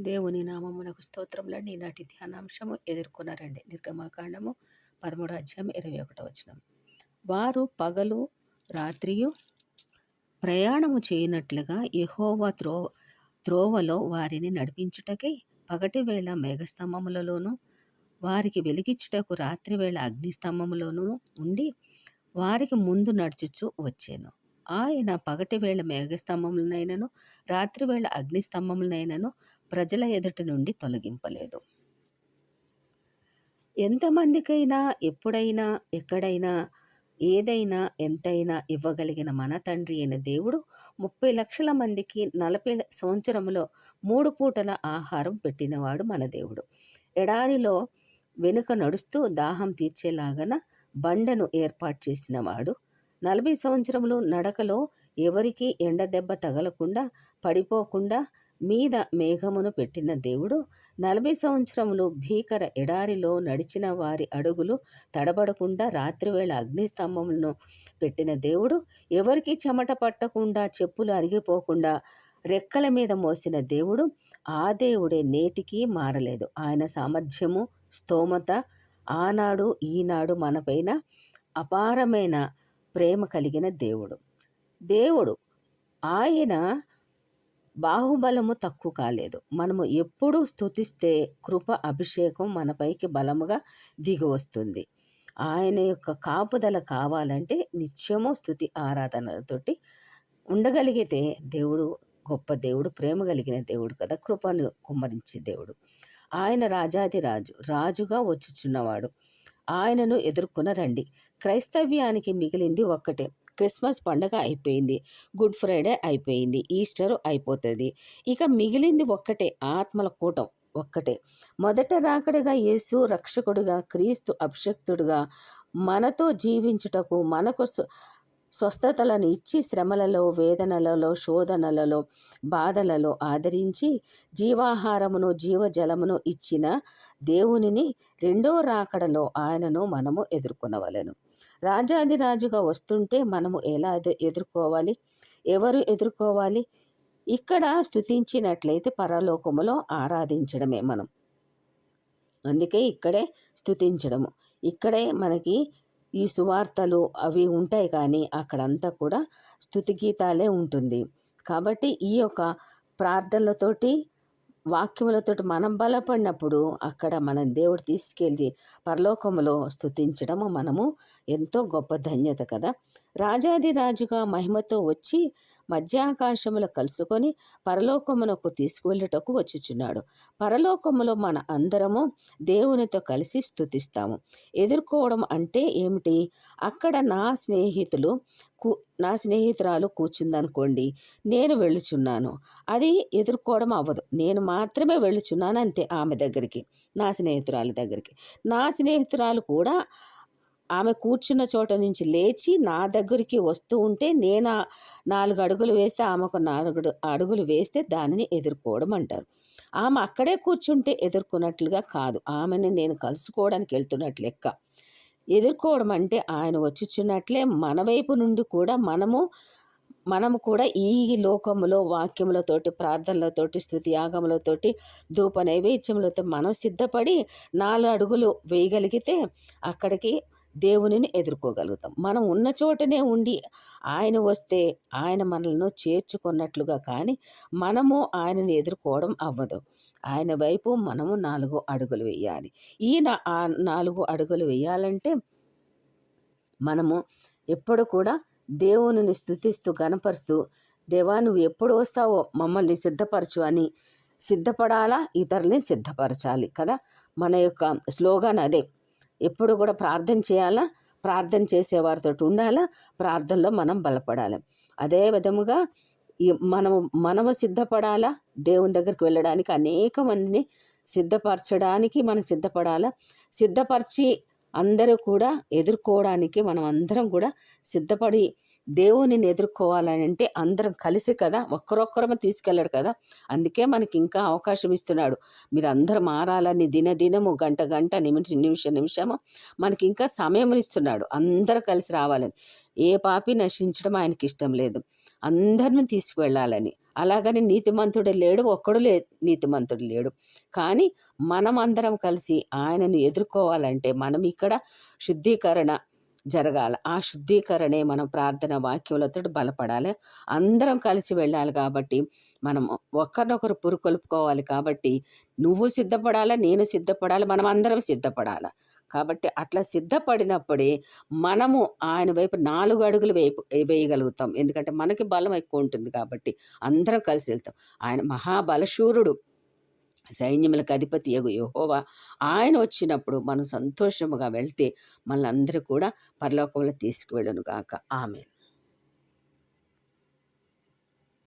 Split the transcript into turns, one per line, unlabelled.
దేవుని నామమునకు స్తోత్రములండి ఈనాటి ధ్యానాంశము ఎదుర్కొన్నారండి నిర్గమాకాండము పదమూడు అధ్యాయం ఇరవై ఒకటో వచనం. వారు పగలు రాత్రియు ప్రయాణము చేయనట్లుగా యహోవా త్రో త్రోవలో వారిని నడిపించుటకై పగటి వేళ మేఘస్తంభములలోనూ వారికి వెలిగించుటకు రాత్రివేళ అగ్నిస్తంభములోనూ ఉండి వారికి ముందు నడుచుచు వచ్చాను. ఆయన పగటి వేళ మేఘస్తంభములనైనను రాత్రివేళ అగ్నిస్తంభములనైనను ప్రజల ఎదుటి నుండి తొలగింపలేదు. ఎంతమందికైనా ఎప్పుడైనా ఎక్కడైనా ఏదైనా ఎంతైనా ఇవ్వగలిగిన మన తండ్రి అయిన దేవుడు ముప్పై లక్షల మందికి నలభై సంవత్సరంలో మూడు పూటల ఆహారం పెట్టినవాడు మన దేవుడు. ఎడారిలో వెనుక నడుస్తూ దాహం తీర్చేలాగన బండను ఏర్పాటు చేసినవాడు నలభై సంవత్సరములు నడకలో ఎవరికీ ఎండ దెబ్బ తగలకుండా పడిపోకుండా మీద మేఘమును పెట్టిన దేవుడు నలభై సంవత్సరములు భీకర ఎడారిలో నడిచిన వారి అడుగులు తడబడకుండా రాత్రివేళ అగ్నిస్తంభములను పెట్టిన దేవుడు ఎవరికి చెమట పట్టకుండా చెప్పులు అరిగిపోకుండా రెక్కల మీద మోసిన దేవుడు ఆ దేవుడే నేటికి మారలేదు. ఆయన సామర్థ్యము స్తోమత ఆనాడు ఈనాడు మనపైన అపారమైన ప్రేమ కలిగిన దేవుడు. దేవుడు ఆయన బాహుబలము తక్కువ కాలేదు. మనము ఎప్పుడూ స్థుతిస్తే కృప అభిషేకం మనపైకి బలముగా దిగి వస్తుంది. ఆయన యొక్క కాపుదల కావాలంటే నిత్యము స్థుతి ఆరాధనలతోటి ఉండగలిగితే దేవుడు గొప్ప దేవుడు ప్రేమ కలిగిన దేవుడు కదా కృపను కుమ్మరించే దేవుడు. ఆయన రాజాది రాజు రాజుగా వచ్చుచున్నవాడు. ఆయనను ఎదుర్కొన రండి క్రైస్తవ్యానికి మిగిలింది ఒక్కటే. క్రిస్మస్ పండగ అయిపోయింది. గుడ్ ఫ్రైడే అయిపోయింది. ఈస్టర్ అయిపోతుంది. ఇక మిగిలింది ఒక్కటే ఆత్మల కూటం ఒక్కటే. మొదట రాకడిగా యేసు రక్షకుడుగా క్రీస్తు అభిషక్తుడుగా మనతో జీవించుటకు మనకు స్వస్థతలను ఇచ్చి శ్రమలలో వేదనలలో శోధనలలో బాధలలో ఆదరించి జీవాహారమును జీవజలమును ఇచ్చిన దేవునిని రెండో రాకడలో ఆయనను మనము ఎదుర్కొనవలెను. రాజాదిరాజుగా వస్తుంటే మనము ఎలా ఎదుర్కోవాలి? ఎవరు ఎదుర్కోవాలి? ఇక్కడ స్థుతించినట్లయితే పరలోకములో ఆరాధించడమే మనం. అందుకే ఇక్కడే స్థుతించడము ఇక్కడే మనకి ఈ సువార్తలు అవి ఉంటాయి కానీ అక్కడంతా కూడా స్థుతి గీతాలే ఉంటుంది. కాబట్టి ఈ యొక్క ప్రార్థనలతోటి వాక్యములతోటి మనం బలపడినప్పుడు అక్కడ మనం దేవుడు తీసుకెళ్ళి పరలోకములో స్థుతించడము మనము ఎంతో గొప్ప ధన్యత కదా. రాజాది రాజుగా మహిమతో వచ్చి మధ్యాకాశములో కలుసుకొని పరలోకమునకు తీసుకువెళ్ళుటకు వచ్చుచున్నాడు. పరలోకములో మన అందరము దేవునితో కలిసి స్థుతిస్తాము ఎదుర్కోవడం అంటే ఏమిటి? అక్కడ నా స్నేహితులు కూ నా స్నేహితురాలు కూర్చుందనుకోండి నేను వెళ్ళుచున్నాను. అది ఎదుర్కోవడం అవ్వదు. నేను మాత్రమే వెళ్ళుచున్నాను అంతే ఆమె దగ్గరికి నా స్నేహితురాలి దగ్గరికి. నా స్నేహితురాలు కూడా ఆమె కూర్చున్న చోట నుంచి లేచి నా దగ్గరికి వస్తూ ఉంటే నేను నాలుగు అడుగులు వేస్తే ఆమెకు నాలుగు అడుగులు వేస్తే దానిని ఎదుర్కోవడం అంటారు. ఆమె అక్కడే కూర్చుంటే ఎదుర్కొన్నట్లుగా కాదు. ఆమెని నేను కలుసుకోవడానికి వెళ్తున్నట్లు లెక్క. ఎదుర్కోవడం అంటే ఆయన వచ్చుచున్నట్లే మన వైపు నుండి కూడా మనము మనము కూడా ఈ లోకములో వాక్యములతోటి ప్రార్థనలతోటి స్థుతి యాగములతోటి ధూప నైవేద్యములతో మనం సిద్ధపడి నాలుగు అడుగులు వేయగలిగితే అక్కడికి దేవునిని ఎదుర్కోగలుగుతాం. మనం ఉన్న చోటనే ఉండి ఆయన వస్తే ఆయన మనల్ని చేర్చుకున్నట్లుగా కానీ మనము ఆయనను ఎదుర్కోవడం అవ్వదు. ఆయన వైపు మనము నాలుగు అడుగులు వేయాలి. ఈ నాలుగు అడుగులు వేయాలంటే మనము ఎప్పుడు కూడా దేవునిని స్థుతిస్తూ గనపరుస్తూ దేవా నువ్వు ఎప్పుడు వస్తావో మమ్మల్ని సిద్ధపరచు అని సిద్ధపడాలా? ఇతరుల్ని సిద్ధపరచాలి కదా? మన యొక్క స్లోగాన్ అదే. ఎప్పుడు కూడా ప్రార్థన చేయాలా? ప్రార్థన చేసేవారితో ఉండాలా? ప్రార్థనలో మనం బలపడాలి. అదే విధముగా మనము మనము సిద్ధపడాలా? దేవుని దగ్గరికి వెళ్ళడానికి అనేక మందిని సిద్ధపరచడానికి మనం సిద్ధపడాలా? సిద్ధపరిచి అందరూ కూడా ఎదుర్కోవడానికి మనం అందరం కూడా సిద్ధపడి దేవునిని ఎదుర్కోవాలని అంటే అందరం కలిసి కదా ఒక్కరొక్కరమ తీసుకెళ్ళాడు కదా. అందుకే మనకి ఇంకా అవకాశం ఇస్తున్నాడు. మీరు అందరూ మారాలని దినదినము గంట గంట నిమిషం నిమిష నిమిషము మనకి ఇంకా సమయం ఇస్తున్నాడు. అందరూ కలిసి రావాలని. ఏ పాపి నశించడం ఆయనకి ఇష్టం లేదు. అందరిని తీసుకువెళ్ళాలని. అలాగని నీతిమంతుడు లేడు ఒక్కడు లే నీతిమంతుడు లేడు. కానీ మనమందరం కలిసి ఆయనను ఎదుర్కోవాలంటే మనం ఇక్కడ శుద్ధీకరణ జరగాలి. ఆ శుద్ధీకరణే మనం ప్రార్థన వాక్యములతో బలపడాలి. అందరం కలిసి వెళ్ళాలి కాబట్టి మనం ఒకరినొకరు పురుకొలుపుకోవాలి కాబట్టి నువ్వు సిద్ధపడాలి నేను సిద్ధపడాలి మనం అందరం సిద్ధపడాలి. కాబట్టి అట్లా సిద్ధపడినప్పుడే మనము ఆయన వైపు నాలుగు అడుగులు వేపు వేయగలుగుతాం. ఎందుకంటే మనకి బలం ఎక్కువ ఉంటుంది కాబట్టి అందరం కలిసి వెళ్తాం. ఆయన మహాబలశూరుడు సైన్యములకు అధిపతి యగు యహోవా. ఆయన వచ్చినప్పుడు మనం సంతోషముగా వెళ్తే మనందరూ కూడా పరలోకంలో తీసుకువెళ్ళను గాక. ఆమె